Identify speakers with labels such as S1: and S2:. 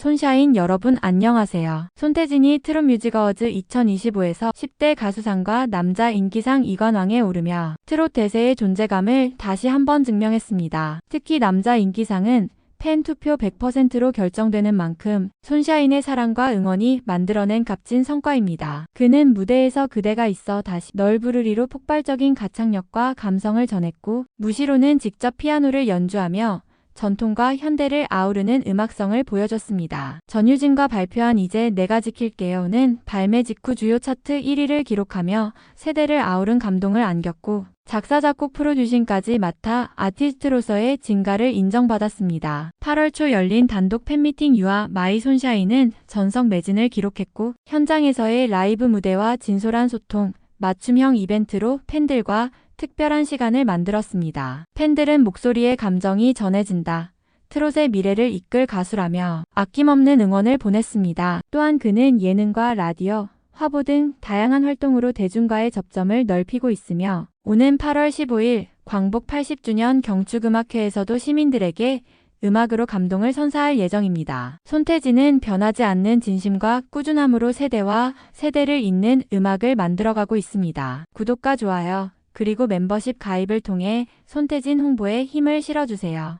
S1: 손샤인 여러분 안녕하세요. 손태진이 트롯 뮤직 어워즈 2025에서 10대 가수상과 남자 인기상 이관왕에 오르며 트롯 대세의 존재감을 다시 한번 증명했습니다. 특히 남자 인기상은 팬 투표 100%로 결정되는 만큼 손샤인의 사랑과 응원이 만들어낸 값진 성과입니다. 그는 무대에서 그대가 있어 다시 널 부르리로 폭발적인 가창력과 감성을 전했고 무시로는 직접 피아노를 연주하며 전통과 현대를 아우르는 음악성을 보여줬습니다. 전유진과 발표한 이제 내가 지킬게요는 발매 직후 주요 차트 1위를 기록하며 세대를 아우른 감동을 안겼고 작사, 작곡, 프로듀싱까지 맡아 아티스트로서의 진가를 인정받았습니다. 8월 초 열린 단독 팬미팅 유아 마이 손샤인은 전성 매진을 기록했고 현장에서의 라이브 무대와 진솔한 소통, 맞춤형 이벤트로 팬들과 특별한 시간을 만들었습니다. 팬들은 목소리의 감정이 전해진다. 트롯의 미래를 이끌 가수라며 아낌없는 응원을 보냈습니다. 또한 그는 예능과 라디오, 화보 등 다양한 활동으로 대중과의 접점을 넓히고 있으며 오는 8월 15일 광복 80주년 경축음악회에서도 시민들에게 음악으로 감동을 선사할 예정입니다. 손태진은 변하지 않는 진심과 꾸준함으로 세대와 세대를 잇는 음악을 만들어가고 있습니다. 구독과 좋아요, 그리고 멤버십 가입을 통해 손태진 홍보에 힘을 실어주세요.